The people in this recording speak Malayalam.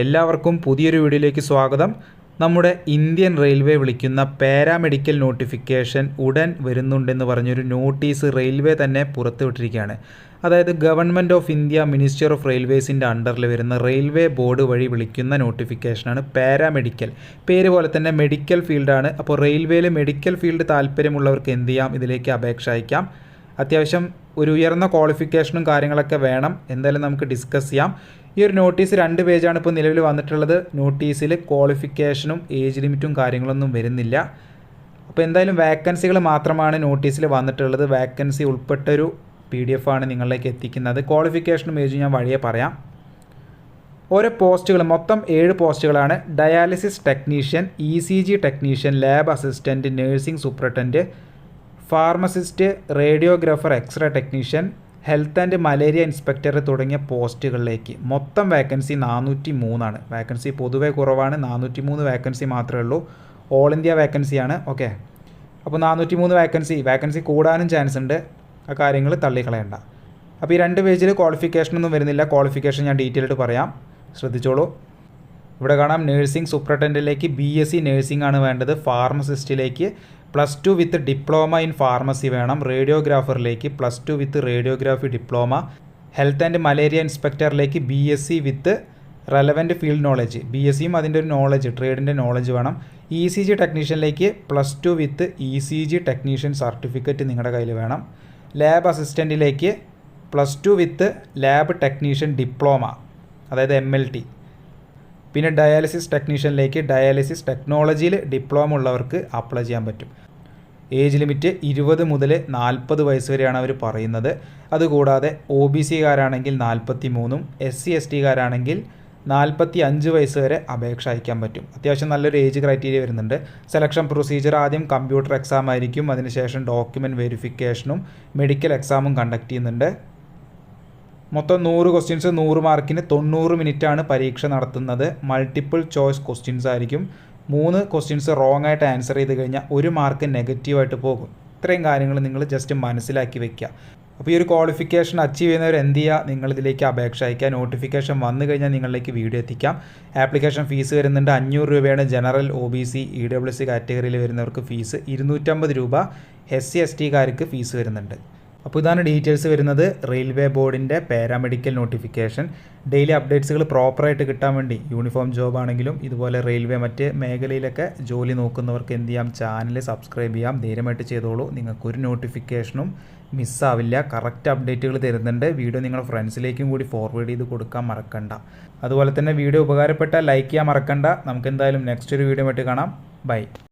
എല്ലാവർക്കും പുതിയൊരു വീഡിയോയിലേക്ക് സ്വാഗതം. നമ്മുടെ ഇന്ത്യൻ റെയിൽവേ വിളിക്കുന്ന പാരാമെഡിക്കൽ നോട്ടിഫിക്കേഷൻ ഉടൻ വരുന്നുണ്ടെന്ന് പറഞ്ഞൊരു നോട്ടീസ് റെയിൽവേ തന്നെ പുറത്തുവിട്ടിരിക്കുകയാണ്. അതായത് government of India minister of റെയിൽവേസിന്റെ അണ്ടറിൽ വരുന്ന റെയിൽവേ ബോർഡ് വഴി വിളിക്കുന്ന നോട്ടിഫിക്കേഷനാണ് പാരാമെഡിക്കൽ. പേര് പോലെ തന്നെ മെഡിക്കൽ ഫീൽഡാണ്. അപ്പോൾ റെയിൽവേയിൽ മെഡിക്കൽ ഫീൽഡ് താല്പര്യമുള്ളവർക്ക് എന്ത് ചെയ്യാം? ഇതിലേക്ക് അപേക്ഷ അയക്കാം. അത്യാവശ്യം ഒരു ഉയർന്ന ക്വാളിഫിക്കേഷനും കാര്യങ്ങളൊക്കെ വേണം. എന്തായാലും നമുക്ക് ഡിസ്കസ് ചെയ്യാം. ഈ ഒരു നോട്ടീസ് രണ്ട് പേജാണ് ഇപ്പോൾ നിലവിൽ വന്നിട്ടുള്ളത്. നോട്ടീസിൽ ക്വാളിഫിക്കേഷനും ഏജ് ലിമിറ്റും കാര്യങ്ങളൊന്നും വരുന്നില്ല. അപ്പോൾ എന്തായാലും വാക്കൻസികൾ മാത്രമാണ് നോട്ടീസിൽ വന്നിട്ടുള്ളത്. വാക്കൻസി ഉൾപ്പെട്ടൊരു പി ഡി എഫ് ആണ് നിങ്ങളിലേക്ക് എത്തിക്കുന്നത്. ക്വാളിഫിക്കേഷനും ഏജും ഞാൻ വഴിയെ പറയാം. ഓരോ പോസ്റ്റുകൾ മൊത്തം ഏഴ് പോസ്റ്റുകളാണ് dialysis technician E C G technician lab assistant nursing superintendent pharmacist radiographer X-ray technician health and malaria inspector തുടങ്ങിയ പോസ്റ്റുകളിലേക്ക്. മൊത്തം വേക്കൻസി നാനൂറ്റി മൂന്നാണ് വേക്കൻസി പൊതുവെ കുറവാണ്. നാനൂറ്റി മൂന്ന് വേക്കൻസി മാത്രമേ ഉള്ളൂ. ഓൾ ഇന്ത്യ വേക്കൻസിയാണ് ഓക്കെ അപ്പോൾ നാനൂറ്റി മൂന്ന് വേക്കൻസി വേക്കൻസി കൂടാനും ചാൻസ് ഉണ്ട്. ആ കാര്യങ്ങൾ തള്ളിക്കളയണ്ട. അപ്പോൾ ഈ രണ്ട് പേജിൽ ക്വാളിഫിക്കേഷനൊന്നും വരുന്നില്ല. ക്വാളിഫിക്കേഷൻ ഞാൻ ഡീറ്റെയിൽ ആയിട്ട് പറയാം. ശ്രദ്ധിച്ചോളൂ. ഇവിടെ കാണാം നഴ്സിംഗ് സൂപ്രണ്ടന്റിലേക്ക് ബി എസ് സി നഴ്സിംഗ് ആണ് വേണ്ടത്. ഫാർമസിസ്റ്റിലേക്ക് plus two with diploma in pharmacy വേണം. റേഡിയോഗ്രാഫറിലേക്ക് plus two with radiography diploma health and malaria ഇൻസ്പെക്ടറിലേക്ക് B S C with relevant field knowledge B S സിയും അതിന്റെ ഒരു നോളജ് ട്രേഡിന്റെ നോളജ് വേണം. E C G ടെക്നീഷ്യനിലേക്ക് plus two with E C G technician certificate നിങ്ങളുടെ കയ്യിൽ വേണം. Lab അസിസ്റ്റന്റിലേക്ക് plus two with lab technician diploma അതായത് എം എൽ ടി പിന്നെ ഡയാലിസിസ് ടെക്നീഷ്യനിലേക്ക് ഡയാലിസിസ് ടെക്നോളജിയിൽ ഡിപ്ലോമ ഉള്ളവർക്ക് അപ്ലൈ ചെയ്യാൻ പറ്റും. ഏജ് ലിമിറ്റ് ഇരുപത് മുതൽ നാൽപ്പത് വയസ്സ് വരെയാണ് അവർ പറയുന്നത്. അതുകൂടാതെ ഒ ബി സിക്കാരാണെങ്കിൽ നാൽപ്പത്തി മൂന്നും എസ് സി എസ് ടിക്കാരാണെങ്കിൽ നാൽപ്പത്തി അഞ്ച് വയസ്സ് വരെ അപേക്ഷ അയക്കാൻ പറ്റും. അത്യാവശ്യം നല്ലൊരു ഏജ് ക്രൈറ്റീരിയ വരുന്നുണ്ട്. സെലക്ഷൻ പ്രൊസീജിയർ ആദ്യം കമ്പ്യൂട്ടർ എക്സാം ആയിരിക്കും. അതിനുശേഷം ഡോക്യുമെന്റ് വെരിഫിക്കേഷനും മെഡിക്കൽ എക്സാമും കണ്ടക്ട് ചെയ്യുന്നുണ്ട്. മൊത്തം നൂറ് ക്വസ്റ്റ്യൻസ് നൂറ് മാർക്കിന് തൊണ്ണൂറ് മിനിറ്റാണ് പരീക്ഷ നടത്തുന്നത്. മൾട്ടിപ്പിൾ ചോയ്സ് ക്വസ്റ്റ്യൻസ് ആയിരിക്കും. മൂന്ന് ക്വസ്റ്റ്യൻസ് റോങ് ആയിട്ട് ആൻസർ ചെയ്ത് കഴിഞ്ഞാൽ ഒരു മാർക്ക് നെഗറ്റീവായിട്ട് പോകും. ഇത്രയും കാര്യങ്ങൾ നിങ്ങൾ ജസ്റ്റ് മനസ്സിലാക്കി വെക്കുക. അപ്പോൾ ഈ ഒരു ക്വാളിഫിക്കേഷൻ അച്ചീവ് ചെയ്യുന്നവർ എന്ത് ചെയ്യുക? നിങ്ങളിതിലേക്ക് അപേക്ഷ അയക്കുക. നോട്ടിഫിക്കേഷൻ വന്നു കഴിഞ്ഞാൽ നിങ്ങളിലേക്ക് വീഡിയോ എത്തിക്കാം. ആപ്ലിക്കേഷൻ ഫീസ് വരുന്നുണ്ട് അഞ്ഞൂറ് രൂപയാണ്. General O B C E W C കാറ്റഗറിയിൽ വരുന്നവർക്ക് ഫീസ് ഇരുന്നൂറ്റമ്പത് രൂപ. എസ് സി എസ് ടിക്കാർക്ക് ഫീസ് വരുന്നുണ്ട്. അപ്പോൾ ഇതാണ് ഡീറ്റെയിൽസ് വരുന്നത്. റെയിൽവേ ബോർഡിന്റെ പാരാമെഡിക്കൽ നോട്ടിഫിക്കേഷൻ ഡെയിലി അപ്ഡേറ്റ്സുകൾ പ്രോപ്പറായിട്ട് കിട്ടാൻ വേണ്ടി യൂണിഫോം ജോബ് ആണെങ്കിലും ഇതുപോലെ റെയിൽവേ മറ്റ് മേഖലയിലൊക്കെ ജോലി നോക്കുന്നവർക്ക് എന്ത് ചെയ്യാം? ചാനൽ സബ്സ്ക്രൈബ് ചെയ്യാം. ധൈര്യമായിട്ട് ചെയ്തോളൂ. നിങ്ങൾക്കൊരു നോട്ടിഫിക്കേഷനും മിസ്സാവില്ല കറക്റ്റ് അപ്ഡേറ്റുകൾ തരുന്നുണ്ട്. വീഡിയോ നിങ്ങളുടെ ഫ്രണ്ട്സിലേക്കും കൂടി ഫോർവേഡ് ചെയ്ത് കൊടുക്കാൻ മറക്കണ്ട. അതുപോലെ തന്നെ വീഡിയോ ഉപകാരപ്പെട്ട ലൈക്ക് ചെയ്യാൻ മറക്കണ്ട. നമുക്ക് എന്തായാലും നെക്സ്റ്റ് ഒരു വീഡിയോ കാണാം. ബൈ